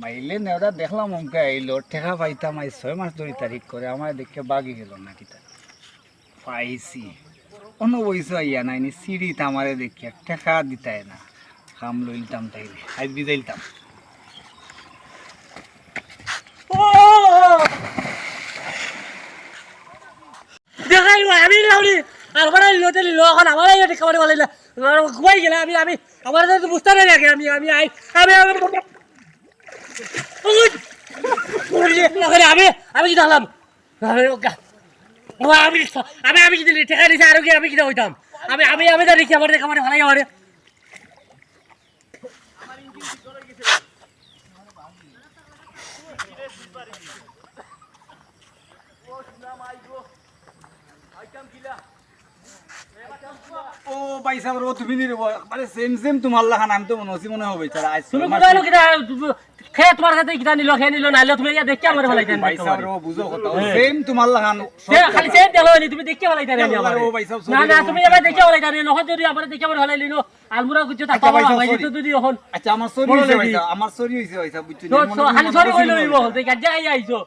মাইলে নেওয়া দেখলাম অঙ্কে আইলো ঠেকা পাইতাম আই ছয় মাস ধরে তারিখ করে আমার দেখে বাগি গেল না কিতা পাইছি। অন্য বইসু আইয়া নাইনি সিঁড়ি তামারে দেখিয়া ঠেকা দিতাই না। কাম লইলতাম তাইলে আই বিদাইলতাম। দেখাই আমি লাউনি আর বড় লোতে লিলো এখন আমার এই খাবার বলে ঘুমাই গেলে আমি আমি, আমার তো বুঝতে না লাগে আমি আমি, আই, আমি আমি আমি কি দাঁড়ালাম আমি আমি আমি কি দিলি টেকা দিছে আর কি আমি কি হইতাম। আমি আমি আমি জানি কি আমার খাবার ভালো আমার। ও পয়সা বড় তুমি নি রেবো মানে সেম সেম তোমার লাখান আমি তো মনে হচ্ছে মনে হবে তারা আজ তুমি কোথায় লোক খেয়ে তোমার কাছে কিটা নিল খেয়ে নিল নাইলে তুমি ইয়া দেখে আমার ভালো পয়সা বড় বুঝো কথা। সেম তোমার লাখান খালি সে দেখো নি তুমি দেখে ভালো জানি আমার। ও না না তুমি এবার দেখে ভালো জানি নহয় যদি আমার দেখে ভালো ভালো লিনো আলমুরা কিছু তা আচ্ছা, পাবা ভাই তো যদি এখন। আচ্ছা আমার সরি হইছে। পয়সা আমার সরি হইছে পয়সা বুঝছ তো খালি সরি কইলো ইবো তো গাজ্জা আইছো।